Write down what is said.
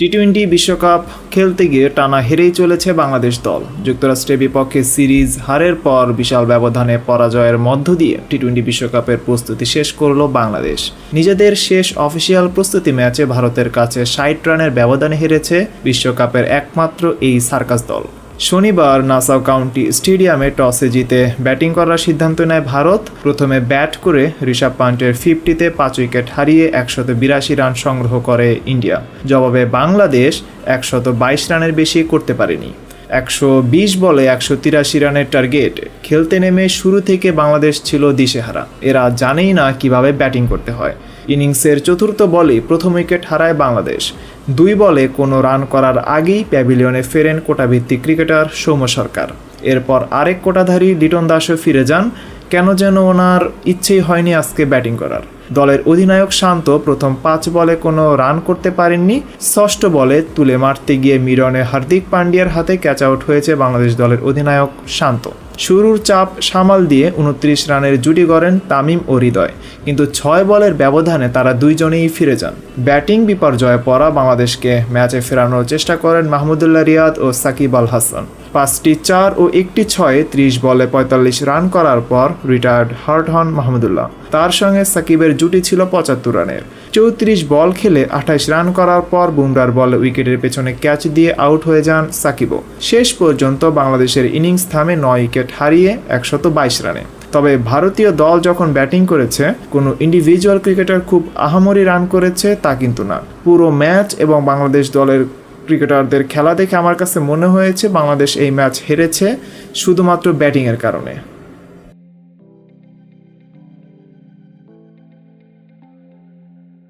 T twenty বিশ্বকাপ খেলতে গিয়ে টানা হেরেই চলেছে বাংলাদেশ দল। যুক্তরাষ্ট্রের বিপক্ষে সিরিজ হারের পর বিশাল ব্যবধানে পরাজয়ের মধ্য দিয়ে টি টোয়েন্টি বিশ্বকাপের প্রস্তুতি শেষ করল বাংলাদেশ। নিজেদের শেষ অফিসিয়াল প্রস্তুতি ম্যাচে ভারতের কাছে ষাট রানের ব্যবধানে হেরেছে বিশ্বকাপের একমাত্র এই সার্কাস দল। শনিবার নাসাউ কাউন্টি স্টেডিয়ামে টসে জিতে ব্যাটিং করার সিদ্ধান্ত নেয় ভারত। প্রথমে ব্যাট করে ঋষভ পান্টের ফিফটিতে পাঁচ উইকেট হারিয়ে একশত বিরাশি রান সংগ্রহ করে ইন্ডিয়া। জবাবে বাংলাদেশ একশত বাইশ রানের বেশি করতে পারেনি। একশো বিশ বলে একশো তিরাশি রানের টার্গেট। খেলতে নেমে শুরু থেকে বাংলাদেশ ছিল দিশেহারা। এরা জানেই না কীভাবে ব্যাটিং করতে হয়। ইনিংসের চতুর্থ বলে প্রথম উইকেট হারায় বাংলাদেশ। দুই বলে কোনো রান করার আগেই প্যাভিলিয়নে ফেরেন কোটাভিত্তিক ক্রিকেটার সৌম্য সরকার। এরপর আরেক কোটাধারী লিটন দাসও ফিরে যান। কেন যেন ওনার ইচ্ছেই হয়নি আজকে ব্যাটিং করার। দলের অধিনায়ক শান্ত প্রথম পাঁচ বলে কোনো রান করতে পারেননি। ষষ্ঠ বলে তুলে মারতে গিয়ে মিরনে হার্দিক পান্ডিয়ার হাতে ক্যাচ আউট হয়েছে বাংলাদেশ দলের অধিনায়ক শান্ত। শুরুর চাপ সামাল দিয়ে উনত্রিশ রানের জুটি গড়েন তামিম ও হৃদয়। কিন্তু ছয় বলের ব্যবধানে তারা দুইজনেই ফিরে যান। ব্যাটিং বিপর্যয়ে পড়া বাংলাদেশকে ম্যাচে ফেরানোর চেষ্টা করেন মাহমুদুল্লাহ রিয়াদ ও সাকিব আল হাসান। পাঁচটি চার ও একটি ছয়ে ত্রিশ বলে পঁয়তাল্লিশ রান করার পর রিটায়ার্ড হার্ট হন মাহমুদুল্লাহ। তার সঙ্গে সাকিবের জুটি ছিল পঁচাত্তর রানের। চৌত্রিশ বল খেলে আঠাশ রান করার পর বুমরার বলে উইকেটের পেছনে ক্যাচ দিয়ে আউট হয়ে যান সাকিবও। শেষ পর্যন্ত বাংলাদেশের ইনিংস থামে নয় উইকেট হারিয়ে একশত বাইশ রানে। তবে ভারতীয় দল যখন ব্যাটিং করেছে, কোনো ইন্ডিভিজুয়াল ক্রিকেটার খুব আহামরি রান করেছে তা কিন্তু না। পুরো ম্যাচ এবং বাংলাদেশ দলের ক্রিকেটারদের খেলা দেখে আমার কাছে মনে হয়েছে বাংলাদেশ এই ম্যাচ হেরেছে শুধুমাত্র ব্যাটিংয়ের কারণে।